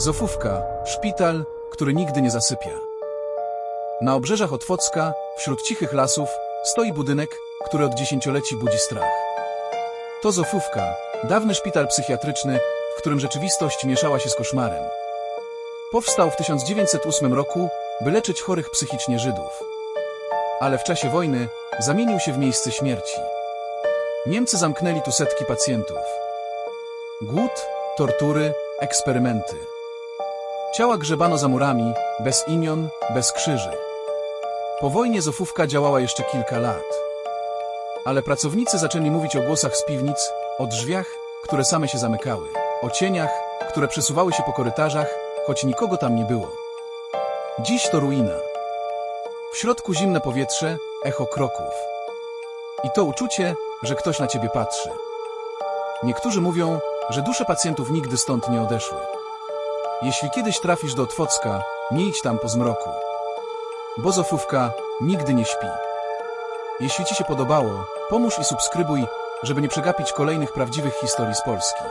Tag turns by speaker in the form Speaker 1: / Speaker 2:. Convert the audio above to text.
Speaker 1: Zofówka, szpital, który nigdy nie zasypia. Na obrzeżach Otwocka, wśród cichych lasów, stoi budynek, który od dziesięcioleci budzi strach. To Zofówka, dawny szpital psychiatryczny, w którym rzeczywistość mieszała się z koszmarem. Powstał w 1908 roku, by leczyć chorych psychicznie Żydów. Ale w czasie wojny zamienił się w miejsce śmierci. Niemcy zamknęli tu setki pacjentów. Głód, tortury, eksperymenty. Ciała grzebano za murami, bez imion, bez krzyży. Po wojnie Zofówka działała jeszcze kilka lat. Ale pracownicy zaczęli mówić o głosach z piwnic, o drzwiach, które same się zamykały, o cieniach, które przesuwały się po korytarzach, choć nikogo tam nie było. Dziś to ruina. W środku zimne powietrze, echo kroków. I to uczucie, że ktoś na ciebie patrzy. Niektórzy mówią, że dusze pacjentów nigdy stąd nie odeszły. Jeśli kiedyś trafisz do Otwocka, nie idź tam po zmroku. Bo Zofówka nigdy nie śpi. Jeśli Ci się podobało, pomóż i subskrybuj, żeby nie przegapić kolejnych prawdziwych historii z Polski.